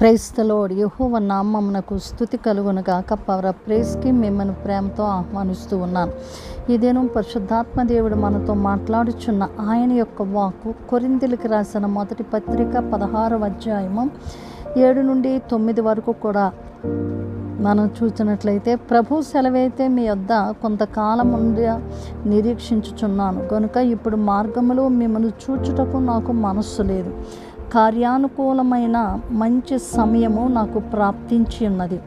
ప్రైస్తలోడ్ యహోవ నామమునకు స్థుతి కలుగును గాక. పవర ప్రేస్కి మిమ్మల్ని ప్రేమతో ఆహ్వానిస్తూ ఉన్నాను. ఇదేను పరిశుద్ధాత్మ దేవుడు మనతో మాట్లాడుచున్న ఆయన యొక్క వాక్కు కొరిందులకి రాసిన మొదటి పత్రిక పదహారవ అధ్యాయము ఏడు నుండి తొమ్మిది వరకు కూడా మనం చూసినట్లయితే ప్రభు సెలవైతే మీ వద్ద కొంతకాలం ఉండి నిరీక్షించుచున్నాను. కనుక ఇప్పుడు మార్గములో మిమ్మల్ని చూచుటకు నాకు మనస్సు లేదు. కార్యానుకూలమైన మంచి సమయము నాకు ప్రాప్తించి ఉన్నది.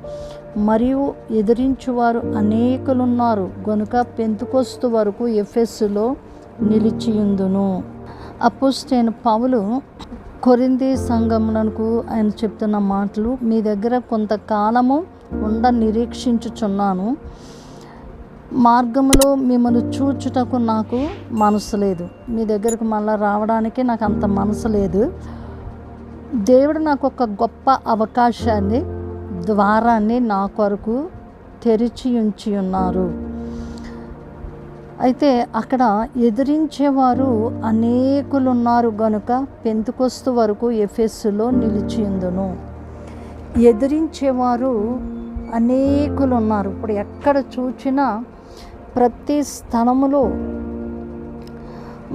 మరియు ఎదిరించువారు అనేకులున్నారు. గనుక పెంతుకొస్తు వరకు ఎఫెస్సులో నిలిచియుందును. అపోస్టైన పావులు కొరింది సంఘములకు ఆయన చెప్తున్న మాటలు మీ దగ్గర కొంతకాలము ఉండ నిరీక్షించుచున్నాను. మార్గంలో మిమ్మల్ని చూచుటకు నాకు మనసు లేదు. మీ దగ్గరకు మళ్ళీ రావడానికి నాకు అంత మనసు లేదు. దేవుడు నాకు ఒక గొప్ప అవకాశాన్ని ద్వారాన్ని నా కొరకు తెరిచి ఉంచి ఉన్నారు. అయితే అక్కడ ఎదిరించేవారు అనేకులు ఉన్నారు గనుక పెంతుకొస్తు వరకు ఎఫెస్సులో నిలిచిందును ఎదిరించేవారు అనేకులు ఉన్నారు ఇప్పుడు ఎక్కడ చూచినా ప్రతి స్థలములో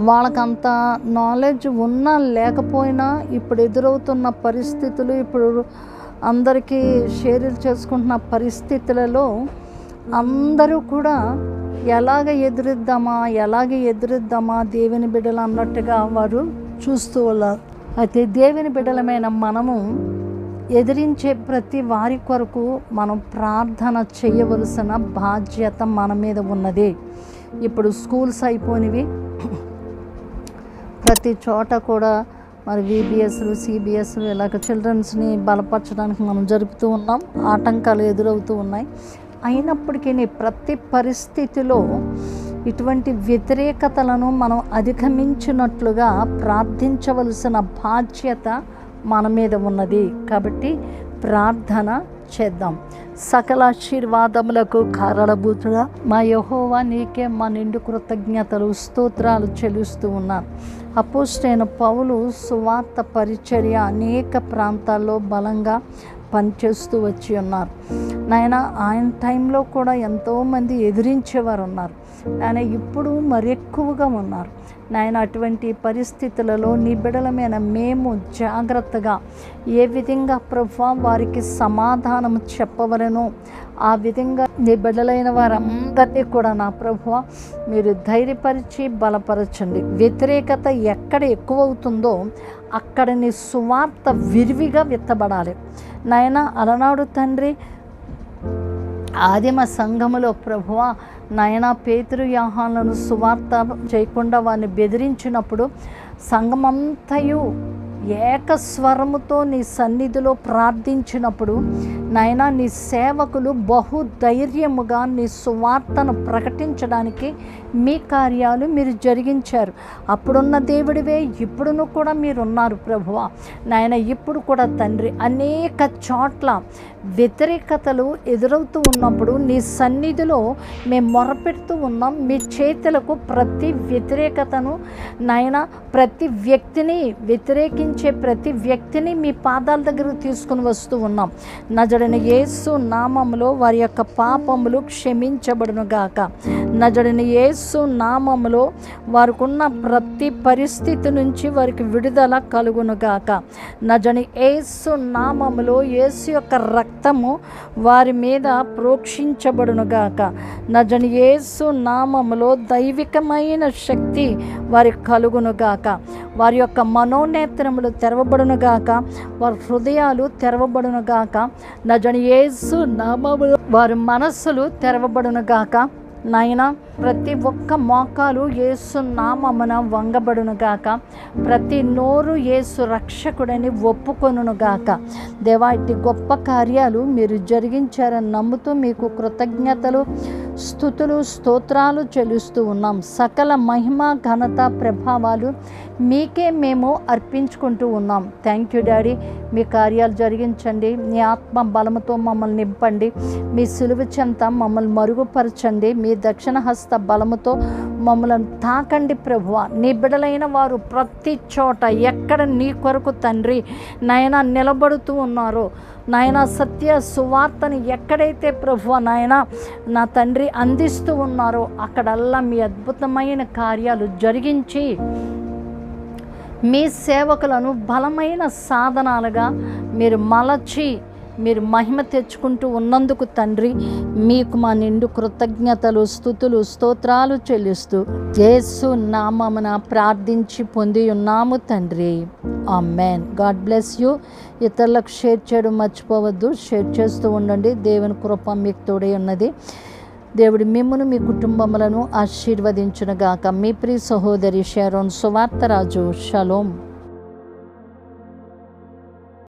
వాళ్ళకంత నాలెడ్జ్ ఉన్నా లేకపోయినా ఇప్పుడు ఎదురవుతున్న పరిస్థితులు ఇప్పుడు అందరికీ షేర్లు చేసుకుంటున్న పరిస్థితులలో అందరూ కూడా ఎలాగ ఎదురిద్దామా ఎలాగ ఎదురిద్దామా దేవుని బిడ్డలు అన్నట్టుగా వారు చూస్తూ ఉన్నారు. అయితే దేవుని బిడ్డలమైన మనము ఎదిరించే ప్రతి వారి కొరకు మనం ప్రార్థన చేయవలసిన బాధ్యత మన మీద ఉన్నది. ఇప్పుడు స్కూల్స్ అయిపోయినవి ప్రతి చోట కూడా మరి విబిఎస్లు సిబిఎస్లు ఇలాగ చిల్డ్రన్స్ని బలపరచడానికి మనం జరుపుతూ ఉన్నాం. ఆటంకాలు ఎదురవుతూ ఉన్నాయి. అయినప్పటికీ ప్రతి పరిస్థితిలో ఇటువంటి వ్యతిరేకతలను మనం అధిగమించినట్లుగా ప్రార్థించవలసిన బాధ్యత మన మీద ఉన్నది. కాబట్టి ప్రార్థన చేద్దాం. సకల ఆశీర్వాదములకు కారణభూతుడా మా యహోవా నీకే మా నిండు కృతజ్ఞతలు స్తోత్రాలు చెల్లిస్తూ ఉన్నాను అపోస్టైన పౌలు సువార్త పరిచర్య అనేక ప్రాంతాల్లో బలంగా పనిచేస్తూ వచ్చి ఉన్నారు. నాయన ఆయన టైంలో కూడా ఎంతోమంది ఎదిరించేవారు ఉన్నారు ఆయన ఇప్పుడు మరెక్కువగా ఉన్నారు. నాయన అటువంటి పరిస్థితులలో నీ బిడలమైన మేము జాగ్రత్తగా ఏ విధంగా ప్రభు వారికి సమాధానం చెప్పవలను ఆ విధంగా నీ బిడ్డలైన వారందరినీ కూడా నా ప్రభు మీరు ధైర్యపరిచి బలపరచండి. వ్యతిరేకత ఎక్కడ ఎక్కువ అవుతుందో అక్కడ నీ సువార్త విరివిగా విత్తబడాలి నాయన అలనాడు తండ్రి ఆదిమ సంఘములో ప్రభువ నయనా పేతురు యాహాలను సువార్త చేయకుండా వారిని బెదిరించినప్పుడు సంఘమంతయు ఏకస్వరముతో నీ సన్నిధిలో ప్రార్థించినప్పుడు నాయన నీ సేవకులు బహు ధైర్యముగా నీ సువార్తను ప్రకటించడానికి మీ కార్యాలు మీరు జరిగించారు. అప్పుడున్న దేవుడివే ఇప్పుడును కూడా మీరు ఉన్నారు ప్రభువ. నాయన ఇప్పుడు కూడా తండ్రి అనేక చోట్ల వ్యతిరేకతలు ఎదురవుతూ ఉన్నప్పుడు నీ సన్నిధిలో మేము మొరపెడుతూ ఉన్నాం. మీ చేతులకు ప్రతి వ్యతిరేకతను నాయన ప్రతి వ్యక్తిని వ్యతిరేకించే ప్రతి వ్యక్తిని మీ పాదాల దగ్గరకు తీసుకుని వస్తూ ఉన్నాం. నజడిన యేసు నామములో వారి యొక్క పాపములు క్షమించబడును గాక. నజడని యేసు నామములో వారికున్న ప్రతి పరిస్థితి నుంచి వారికి విడుదల కలుగును గాక. నజని యేసు నామములో యేసు యొక్క రక్తము వారి మీద ప్రోక్షించబడును గాక. నజని యేసు నామములో దైవికమైన శక్తి వారికి కలుగును గాక. వారి యొక్క మనోనేత్రములు తెరవబడును గాక వారి హృదయాలు తెరవబడును గాక నజని యేసు నామములో వారి మనస్సులు తెరవబడును గాక నాయన ప్రతి ఒక్క మోకాలు యేసు నామమున వంగబడును గాక ప్రతి నోరు యేసు రక్షకుడని ఒప్పుకొనును గాక దేవా ఇట్టి గొప్ప కార్యాలు మీరు జరిగించారని నమ్ముతూ మీకు కృతజ్ఞతలు స్థుతులు స్తోత్రాలు చెల్లిస్తూ ఉన్నాం. సకల మహిమ ఘనత ప్రభావాలు మీకే మేము అర్పించుకుంటూ ఉన్నాం. థ్యాంక్ యూ డాడీ మీ కార్యాలు జరిగించండి. మీ ఆత్మ బలముతో మమ్మల్ని నింపండి. మీ సులువు చెంత మమ్మల్ని మరుగుపరచండి. మీ దక్షిణ హస్త బలముతో మమ్మల్ని తాకండి ప్రభువ నీ బిడలైన వారు ప్రతి చోట ఎక్కడ నీ కొరకు తండ్రి నాయన నిలబడుతూ ఉన్నారో. నాయన సత్య సువార్తని ఎక్కడైతే ప్రభువ నాయన నా తండ్రి అందిస్తూ ఉన్నారో అక్కడల్లా మీ అద్భుతమైన కార్యాలు జరిగించి మీ సేవకులను బలమైన సాధనాలుగా మీరు మలచి మీరు మహిమ తెచ్చుకుంటూ ఉన్నందుకు తండ్రి మీకు మా నిండు కృతజ్ఞతలు స్థుతులు స్తోత్రాలు చెల్లిస్తూ యేసు నామమున ప్రార్థించి పొంది ఉన్నాము తండ్రి. ఆ మ్యాన్ గాడ్ బ్లెస్ యూ. ఇతరులకు షేర్ చేయడం మర్చిపోవద్దు. షేర్ చేస్తూ ఉండండి. దేవుని కృప మీకు తోడే ఉన్నది. దేవుడు మిమ్మను మీ కుటుంబములను ఆశీర్వదించునుగాక. మీ ప్రియ సహోదరి షారోన్ సువార్తరాజు. షలోం.